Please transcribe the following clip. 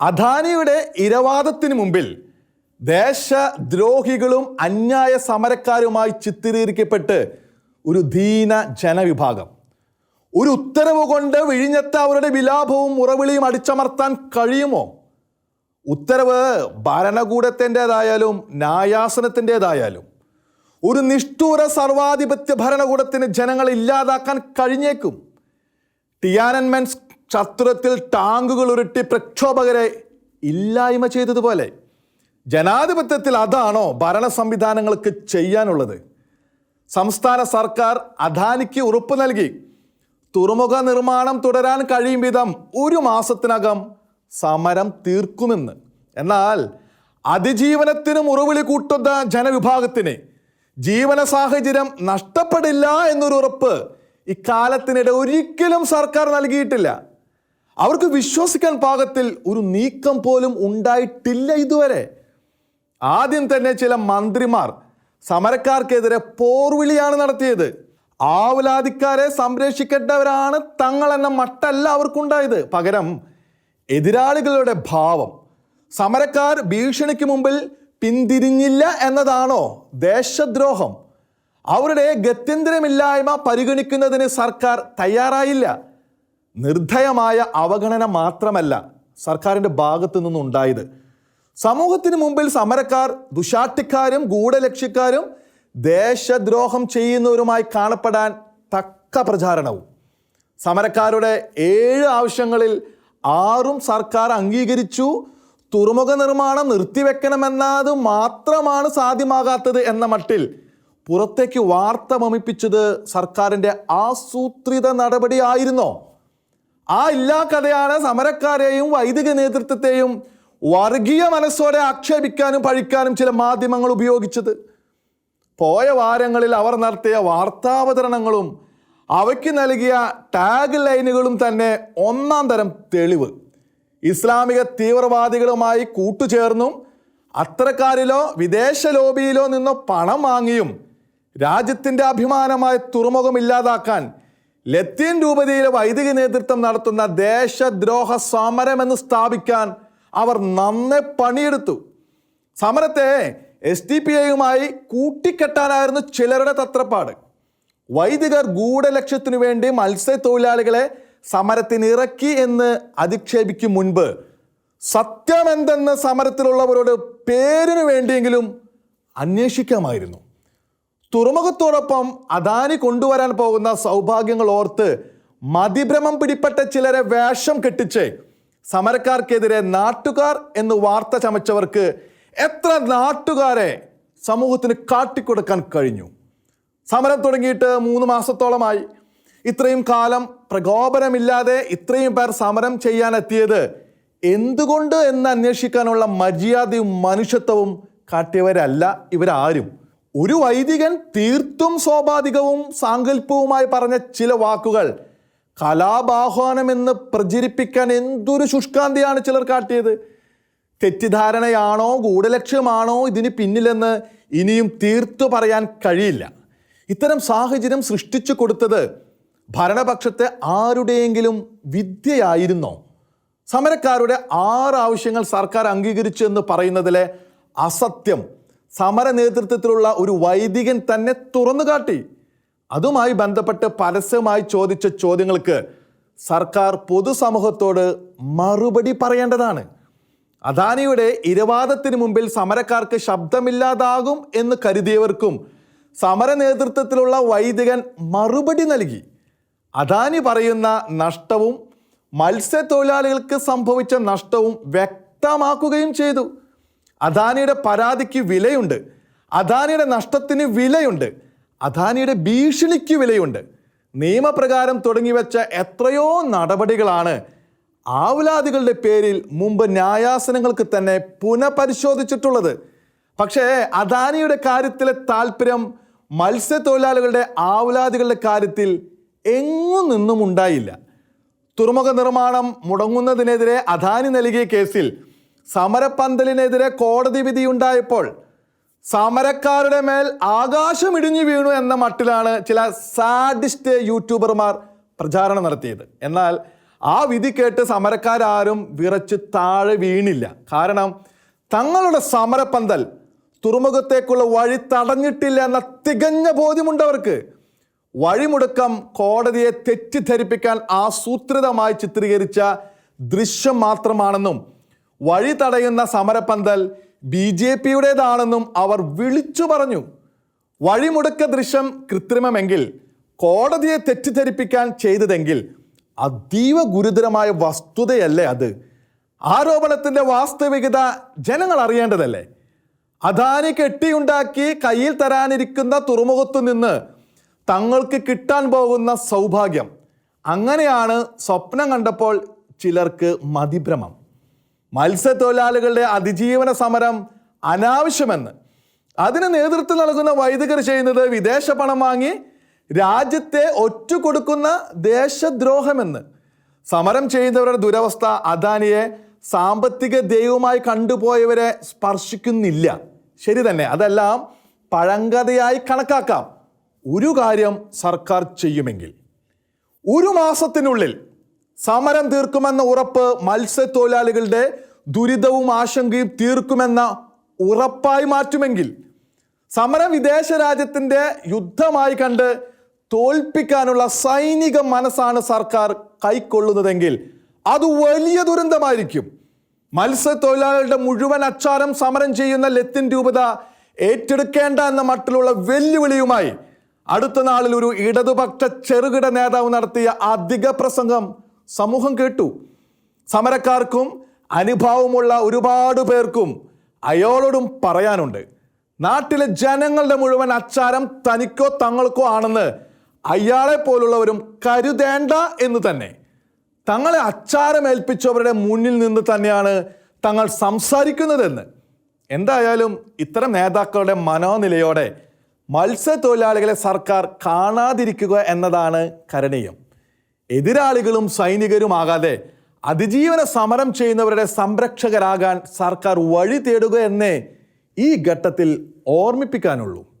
അദാനിയുടെ ഇരവാദത്തിന് മുമ്പിൽ ദേശദ്രോഹികളും അന്യായ സമരക്കാരുമായി ചിത്രീകരിക്കപ്പെട്ട് ഒരു ദീന ജനവിഭാഗം. ഒരു ഉത്തരവ് കൊണ്ട് വിഴിഞ്ഞത്ത് അവരുടെ വിലാപവും ഉറവിളിയും അടിച്ചമർത്താൻ കഴിയുമോ? ഉത്തരവ് ഭരണകൂടത്തിന്റെതായാലും ന്യായാസനത്തിന്റെതായാലും. ഒരു നിഷ്ഠൂര സർവാധിപത്യ ഭരണകൂടത്തിന് ജനങ്ങൾ ഇല്ലാതാക്കാൻ കഴിഞ്ഞേക്കും. ടിയാനൻമെൻ ചത്തുരത്തിൽ ടാങ്കുകൾ ഉരുട്ടി പ്രക്ഷോഭകരെ ഇല്ലായ്മ ചെയ്തതുപോലെ ജനാധിപത്യത്തിൽ അതാണോ ഭരണ സംവിധാനങ്ങൾക്ക് ചെയ്യാനുള്ളത്? സംസ്ഥാന സർക്കാർ അദാനിക്ക് ഉറപ്പ് നൽകി തുറമുഖ നിർമ്മാണം തുടരാൻ കഴിയും വിധം ഒരു മാസത്തിനകം സമരം തീർക്കുമെന്ന്. എന്നാൽ അതിജീവനത്തിനും ഉറവിളി കൂട്ടുന്ന ജനവിഭാഗത്തിന് ജീവന സാഹചര്യം നഷ്ടപ്പെടില്ല എന്നൊരു ഉറപ്പ് ഇക്കാലത്തിനിടെ ഒരിക്കലും സർക്കാർ നൽകിയിട്ടില്ല. അവർക്ക് വിശ്വസിക്കാൻ പാകത്തിൽ ഒരു നീക്കം പോലും ഉണ്ടായിട്ടില്ല ഇതുവരെ. ആദ്യം തന്നെ ചില മന്ത്രിമാർ സമരക്കാർക്കെതിരെ പോർവിളിയാണ് നടത്തിയത്. ആവലാതിക്കാരെ സംരക്ഷിക്കേണ്ടവരാണ് തങ്ങൾ എന്ന മട്ടല്ല അവർക്കുണ്ടായത്. പകരം എതിരാളികളുടെ ഭാവം. സമരക്കാർ ഭീഷണിക്ക് മുമ്പിൽ പിന്തിരിഞ്ഞില്ല എന്നതാണോ ദേശദ്രോഹം? അവരുടെ ഗത്യന്തരമില്ലായ്മ പരിഗണിക്കുന്നതിന് സർക്കാർ തയ്യാറായില്ല. നിർദ്ധയമായ അവഗണന മാത്രമല്ല സർക്കാരിന്റെ ഭാഗത്തു നിന്നുണ്ടായത് സമൂഹത്തിന് മുമ്പിൽ സമരക്കാർ ദുശാട്ടിക്കാരും ഗൂഢലക്ഷ്യക്കാരും ദേശദ്രോഹം ചെയ്യുന്നവരുമായി കാണപ്പെടാൻ തക്ക പ്രചാരണവും. സമരക്കാരുടെ ഏഴ് ആവശ്യങ്ങളിൽ ആറും സർക്കാർ അംഗീകരിച്ചു. തുറമുഖ നിർമ്മാണം നിർത്തിവെക്കണമെന്നത് മാത്രമാണ് സാധ്യമാകാത്തത് എന്ന മട്ടിൽ പുറത്തേക്ക് വാർത്ത വമിപ്പിച്ചത് സർക്കാരിന്റെ ആസൂത്രിത നടപടിയായിരുന്നോ? ആ ഇല്ലാ കഥയാണ് സമരക്കാരെയും വൈദിക നേതൃത്വത്തെയും വർഗീയ മനസ്സോടെ ആക്ഷേപിക്കാനും പഴിക്കാനും ചില മാധ്യമങ്ങൾ ഉപയോഗിച്ചത്. പോയ വാരങ്ങളിൽ അവർ നടത്തിയ വാർത്താവതരണങ്ങളും അവയ്ക്ക് നൽകിയ ടാഗ് ലൈനുകളും തന്നെ ഒന്നാം തരം തെളിവ്. ഇസ്ലാമിക തീവ്രവാദികളുമായി കൂട്ടുചേർന്നും. അത്തരക്കാരിലോ വിദേശ ലോബിയിലോ നിന്നോ പണം വാങ്ങിയും രാജ്യത്തിന്റെ അഭിമാനമായ തുറമുഖം ഇല്ലാതാക്കാൻ ലത്തീൻ രൂപതയിലെ വൈദിക നേതൃത്വം നടത്തുന്ന ദേശദ്രോഹ സമരമെന്ന് സ്ഥാപിക്കാൻ അവർ നന്നെ പണിയെടുത്തു. സമരത്തെ എസ് ടി പി ഐയുമായി കൂട്ടിക്കെട്ടാനായിരുന്നു ചിലരുടെ തത്രപ്പാട്. വൈദികർ ഗൂഢലക്ഷ്യത്തിനു വേണ്ടി മത്സ്യത്തൊഴിലാളികളെ സമരത്തിന് ഇറക്കി എന്ന് അധിക്ഷേപിക്കും മുൻപ് സത്യമെന്തെന്ന് സമരത്തിലുള്ളവരോട് പേരിനു വേണ്ടിയെങ്കിലും അന്വേഷിക്കാമായിരുന്നു. തുറമുഖത്തോടൊപ്പം അദാനി കൊണ്ടുവരാൻ പോകുന്ന സൗഭാഗ്യങ്ങൾ ഓർത്ത് മതിഭ്രമം പിടിപ്പെട്ട ചിലരെ വേഷം കെട്ടിച്ച് സമരക്കാർക്കെതിരെ നാട്ടുകാർ എന്ന് വാർത്ത ചമച്ചവർക്ക് എത്ര നാട്ടുകാരെ സമൂഹത്തിന് കാട്ടിക്കൊടുക്കാൻ കഴിഞ്ഞു. സമരം തുടങ്ങിയിട്ട് മൂന്ന് മാസത്തോളമായി. ഇത്രയും കാലം പ്രകോപനമില്ലാതെ ഇത്രയും പേർ സമരം ചെയ്യാനെത്തിയത് എന്തുകൊണ്ട് എന്ന് അന്വേഷിക്കാനുള്ള മര്യാദയും മനുഷ്യത്വവും കാട്ടിയവരല്ല ഇവരാരും. ഒരു വൈദികൻ തീർത്തും സ്വാഭാവികവും സാങ്കല്പവുമായി പറഞ്ഞ ചില വാക്കുകൾ കലാബാഹ്വാനമെന്ന് പ്രചരിപ്പിക്കാൻ എന്തൊരു ശുഷ്കാന്തിയാണ് ചിലർ കാട്ടിയത്? തെറ്റിദ്ധാരണയാണോ? ഗൂഢലക്ഷ്യമാണോ? ഇതിന് പിന്നിലെന്ന് ഇനിയും തീർത്തു പറയാൻ കഴിയില്ല. ഇത്തരം സാഹചര്യം സൃഷ്ടിച്ചു കൊടുത്തത് ഭരണപക്ഷത്തെ ആരുടെയെങ്കിലും വിദ്യയായിരുന്നോ? സമരക്കാരുടെ ആറ് ആവശ്യങ്ങൾ സർക്കാർ അംഗീകരിച്ചു എന്ന് പറയുന്നതിലെ അസത്യം സമര നേതൃത്വത്തിലുള്ള ഒരു വൈദികൻ തന്നെ തുറന്നു കാട്ടി. അതുമായി ബന്ധപ്പെട്ട് പരസ്യമായി ചോദിച്ച ചോദ്യങ്ങൾക്ക് സർക്കാർ പൊതുസമൂഹത്തോട് മറുപടി പറയേണ്ടതാണ്. അദാനിയുടെ ഇരവാദത്തിന് മുമ്പിൽ സമരക്കാർക്ക് ശബ്ദമില്ലാതാകും എന്ന് കരുതിയവർക്കും സമര നേതൃത്വത്തിലുള്ള വൈദികൻ മറുപടി നൽകി. അദാനി പറയുന്ന നഷ്ടവും മത്സ്യത്തൊഴിലാളികൾക്ക് സംഭവിച്ച നഷ്ടവും വ്യക്തമാക്കുകയും ചെയ്തു. അദാനിയുടെ പരാതിക്ക് വിലയുണ്ട്. അദാനിയുടെ നഷ്ടത്തിന് വിലയുണ്ട്. അദാനിയുടെ ഭീഷണിക്ക് വിലയുണ്ട്. നിയമപ്രകാരം തുടങ്ങിവെച്ച എത്രയോ നടപടികളാണ് ആവലാദികളുടെ പേരിൽ മുമ്പ് ന്യായാസനങ്ങൾക്ക് തന്നെ പുനഃപരിശോധിച്ചിട്ടുള്ളത്. പക്ഷേ അദാനിയുടെ കാര്യത്തിലെ താല്പര്യം മത്സ്യത്തൊഴിലാളികളുടെ ആവലാദികളുടെ കാര്യത്തിൽ എങ്ങും നിന്നും ഉണ്ടായില്ല തുറമുഖ നിർമ്മാണം മുടങ്ങുന്നതിനെതിരെ അദാനി നൽകിയ കേസിൽ സമരപ്പന്തലിനെതിരെ കോടതി വിധിയുണ്ടായപ്പോൾ സമരക്കാരുടെ മേൽ ആകാശം ഇടിഞ്ഞു വീണു എന്ന മട്ടിലാണ് ചില സാഡിസ്റ്റ് യൂട്യൂബർമാർ പ്രചാരണം നടത്തിയത്. എന്നാൽ ആ വിധി കേട്ട് സമരക്കാരും വിറച്ച് താഴെ വീണില്ല. കാരണം തങ്ങളുടെ സമരപ്പന്തൽ തുറമുഖത്തേക്കുള്ള വഴി തടഞ്ഞിട്ടില്ല എന്ന തികഞ്ഞ ബോധ്യമുണ്ടവർക്ക് വഴിമുടക്കം കോടതിയെ തെറ്റിദ്ധരിപ്പിക്കാൻ ആസൂത്രിതമായി ചിത്രീകരിച്ച ദൃശ്യം മാത്രമാണെന്നും വഴി തടയുന്ന സമരപ്പന്തൽ ബി ജെ പിയുടേതാണെന്നും അവർ വിളിച്ചു പറഞ്ഞു. വഴിമുടക്ക ദൃശ്യം കൃത്രിമമെങ്കിൽ കോടതിയെ തെറ്റിദ്ധരിപ്പിക്കാൻ ചെയ്തതെങ്കിൽ അതീവ ഗുരുതരമായ വസ്തുതയല്ലേ അത്? ആരോപണത്തിന്റെ വാസ്തവികത ജനങ്ങൾ അറിയേണ്ടതല്ലേ? അദാനി കെട്ടിയുണ്ടാക്കി കയ്യിൽ തരാനിരിക്കുന്ന തുറമുഖത്തു നിന്ന് തങ്ങൾക്ക് കിട്ടാൻ പോകുന്ന സൗഭാഗ്യം. അങ്ങനെയാണ് സ്വപ്നം കണ്ടപ്പോൾ ചിലർക്ക് മതിഭ്രമം. മത്സ്യത്തൊഴിലാളികളുടെ അതിജീവന സമരം അനാവശ്യമെന്ന്. അതിന് നേതൃത്വം നൽകുന്ന വൈദികർ ചെയ്യുന്നത് വിദേശ പണം വാങ്ങി രാജ്യത്തെ ഒറ്റ കൊടുക്കുന്ന ദേശദ്രോഹമെന്ന്. സമരം ചെയ്യുന്നവരുടെ ദുരവസ്ഥ അദാനിയെ സാമ്പത്തിക ദൈവമായി കണ്ടുപോയവരെ സ്പർശിക്കുന്നില്ല. ശരി തന്നെ അതെല്ലാം പഴങ്കഥയായി കണക്കാക്കാം. ഒരു കാര്യം സർക്കാർ ചെയ്യുമെങ്കിൽ. ഒരു മാസത്തിനുള്ളിൽ സമരം തീർക്കുമെന്ന ഉറപ്പ് മത്സ്യത്തൊഴിലാളികളുടെ ദുരിതവും ആശങ്കയും തീർക്കുമെന്ന ഉറപ്പായി മാറ്റുമെങ്കിൽ സമരം വിദേശ രാജ്യത്തിന്റെ യുദ്ധമായി കണ്ട് തോൽപ്പിക്കാനുള്ള സൈനിക മനസ്സാണ് സർക്കാർ കൈക്കൊള്ളുന്നതെങ്കിൽ അത് വലിയ ദുരന്തമായിരിക്കും. മത്സ്യത്തൊഴിലാളികളുടെ മുഴുവൻ അച്ചാരം സമരം ചെയ്യുന്ന ലത്തിൻ രൂപത ഏറ്റെടുക്കേണ്ട എന്ന മട്ടിലുള്ള വെല്ലുവിളിയുമായി അടുത്ത നാളിൽ ഒരു ഇടതുപക്ഷ ചെറുകിട നേതാവ് നടത്തിയ അധിക പ്രസംഗം സമൂഹം കേട്ടു. സമരക്കാർക്കും അനുഭാവമുള്ള ഒരുപാട് പേർക്കും അയാളോടും പറയാനുണ്ട്. നാട്ടിലെ ജനങ്ങളുടെ മുഴുവൻ അച്ചാരം തനിക്കോ തങ്ങൾക്കോ ആണെന്ന് അയാളെ പോലുള്ളവരും കരുതേണ്ട എന്ന് തന്നെ. തങ്ങളെ അച്ചാരമേൽപ്പിച്ചവരുടെ മുന്നിൽ നിന്ന് തന്നെയാണ് തങ്ങൾ സംസാരിക്കുന്നതെന്ന്. എന്തായാലും ഇത്തരം നേതാക്കളുടെ മനോനിലയോടെ മത്സ്യത്തൊഴിലാളികളെ സർക്കാർ കാണാതിരിക്കുക എന്നതാണ് കരണീയം. എതിരാളികളും സൈനികരുമാകാതെ അതിജീവന സമരം ചെയ്യുന്നവരുടെ സംരക്ഷകരാകാൻ സർക്കാർ വഴി തേടുക എന്നേ ഈ ഘട്ടത്തിൽ ഓർമ്മിപ്പിക്കാനുള്ളൂ.